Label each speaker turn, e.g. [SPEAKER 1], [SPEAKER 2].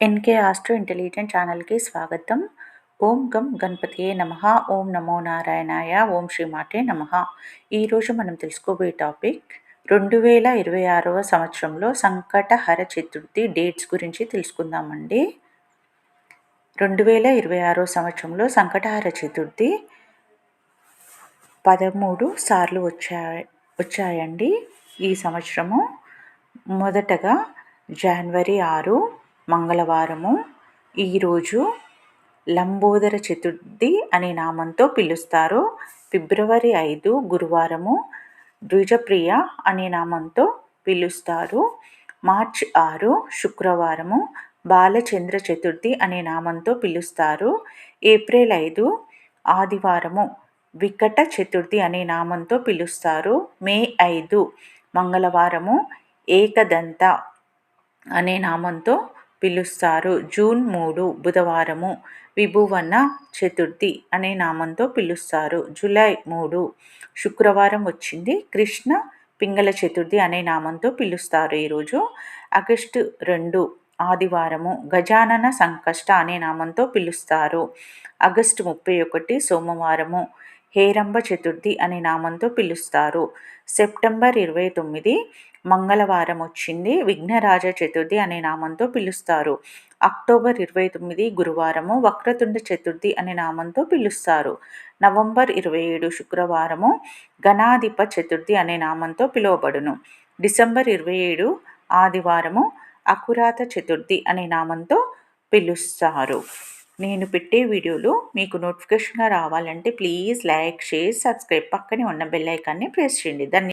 [SPEAKER 1] NK astro intelligent ఛానల్కి స్వాగతం. ఓం గం గణపతియే నమ. ఓం నమో నారాయణాయ. ఓం శ్రీమాటే నమ. ఈరోజు మనం తెలుసుకోబోయే టాపిక్ రెండు వేల ఇరవై ఆరవ సంవత్సరంలో సంకటహర చతుర్థి డేట్స్ గురించి తెలుసుకుందామండి. రెండు వేల ఇరవై ఆరో సంవత్సరంలో సంకటహర చతుర్థి పదమూడు సార్లు వచ్చాయి వచ్చాయండి ఈ సంవత్సరము. మొదటగా జనవరి ఆరు మంగళవారము. ఈరోజు లంబోదర చతుర్థి అనే నామంతో పిలుస్తారు. ఫిబ్రవరి ఐదు గురువారము ద్విజప్రియ అనే నామంతో పిలుస్తారు. మార్చ్ ఆరు శుక్రవారము బాలచంద్ర చతుర్థి అనే నామంతో పిలుస్తారు. ఏప్రిల్ ఐదు ఆదివారము వికట చతుర్థి అనే నామంతో పిలుస్తారు. మే ఐదు మంగళవారము ఏకదంత అనే నామంతో పిలుస్తారు. జూన్ మూడు బుధవారము విభువన చతుర్థి అనే నామంతో పిలుస్తారు. జూలై మూడు శుక్రవారం వచ్చింది కృష్ణ పింగళ చతుర్థి అనే నామంతో పిలుస్తారు. ఈరోజు ఆగస్టు రెండు ఆదివారము గజానన సంకష్ట అనే నామంతో పిలుస్తారు. ఆగస్టు ముప్పై ఒకటి సోమవారము హేరంబ చతుర్థి అనే నామంతో పిలుస్తారు. సెప్టెంబర్ ఇరవై తొమ్మిది మంగళవారం వచ్చింది. విఘ్నరాజ చతుర్థి అనే నామంతో పిలుస్తారు. అక్టోబర్ ఇరవై తొమ్మిది గురువారము వక్రతుండ చతుర్థి అనే నామంతో పిలుస్తారు. నవంబర్ ఇరవై ఏడు శుక్రవారము గణాధిప చతుర్థి అనే నామంతో పిలువబడును. డిసెంబర్ ఇరవై ఏడు ఆదివారము అకురాత చతుర్థి అనే నామంతో పిలుస్తారు. నేను పెట్టే వీడియోలు మీకు నోటిఫికేషన్గా రావాలంటే ప్లీజ్ లైక్ షేర్ సబ్స్క్రైబ్ పక్కనే ఉన్న బెల్ ఐకాన్ని ప్రెస్ చేయండి. ధన్య